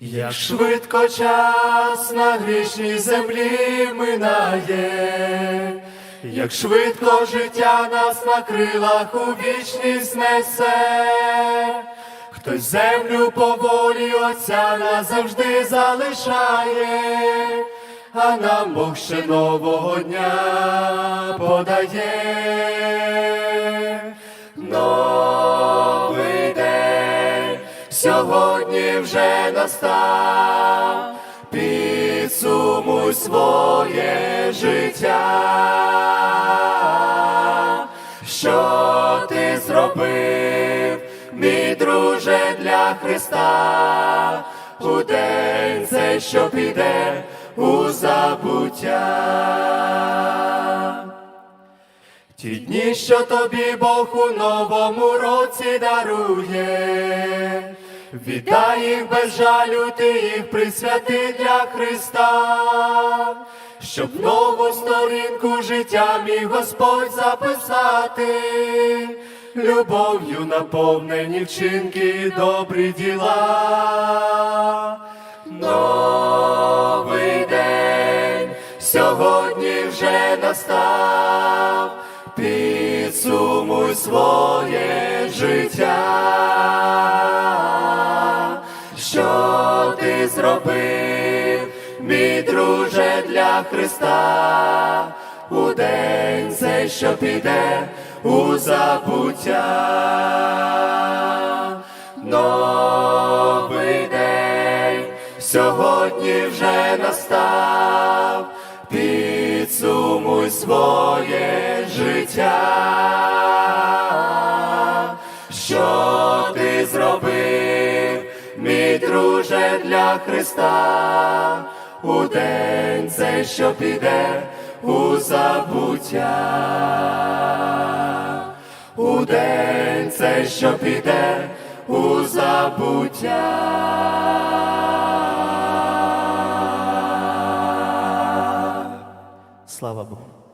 Як швидко час на грішній землі минає, як швидко життя нас на крилах у вічність несе, хтось землю по волі Отця назавжди залишає, а нам Бог ще нового дня подає. Сьогодні вже настав, підсумуй своє життя, що ти зробив, мій друже для Христа, у день цей, що піде у забуття. Ті дні, що тобі Бог у новому році дарує, віддай їх без жалю, ти їх присвяти для Христа, щоб нову сторінку життя міг Господь записати, любов'ю наповнені вчинки і добрі діла. Новий день сьогодні вже настав, підсумуй своє життя, зробив, мій друже для Христа, у день цей, що піде у забуття. Новий день сьогодні вже настав, підсумуй своє життя, друже для Христа, у день цей, що піде у забуття. У день цей, що піде у забуття. Слава Богу.